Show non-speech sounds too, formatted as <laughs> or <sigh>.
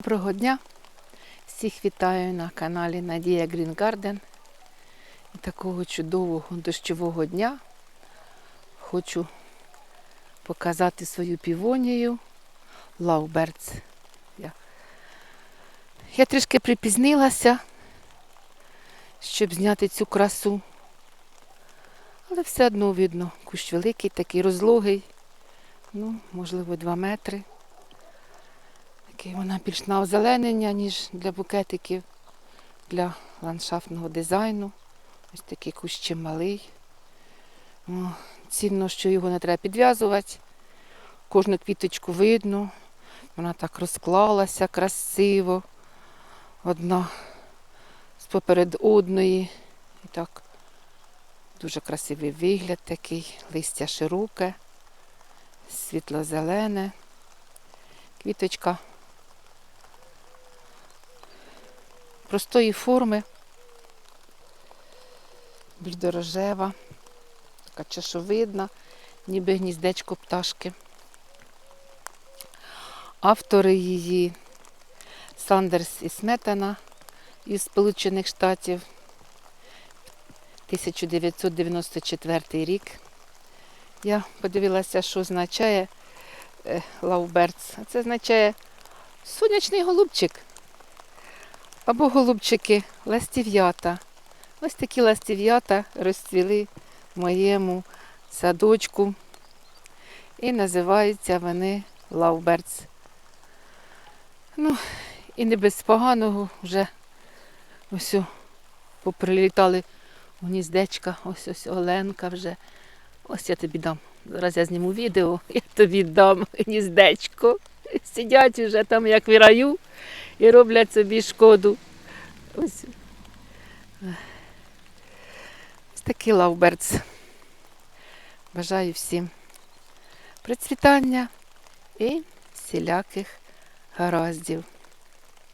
Доброго дня! Всіх вітаю на каналі Надія Green Garden. І такого чудового дощового дня хочу показати свою півонію Lovebirds. Я, я трішки припізнилася, щоб зняти цю красу. Але все одно видно, кущ великий, такий розлогий, ну, можливо, 2 метри. Такий вона більш на озеленення, ніж для букетиків, для ландшафтного дизайну. Ось такий кущ чималий. О, цінно, що його не треба підв'язувати. Кожну квіточку видно. Вона так розклалася красиво. Одна з поперед одної. І так дуже красивий вигляд такий, листя широке, світло-зелене. Квіточка простої форми, блідорожева, така чашовидна, ніби гніздечко пташки. Автори її Сандерс і Сметана із Сполучених Штатів 1994 рік. Я подивилася, що означає е, Це означає сонячний голубчик. Або голубчики ластів'ята. Ось такі ластів'ята розцвіли в моєму садочку. І називаються вони Lovebirds. Ну, і не без поганого вже ось поприлітали в гніздечка. Ось ось Оленка вже. Ось я тобі дам. Зараз я зніму відео, я тобі дам <laughs> гніздечко. Сидять вже там, як в раю, і роблять собі шкоду. Ось. Ось такий лавберц. Бажаю всім процвітання і всіляких гараздів.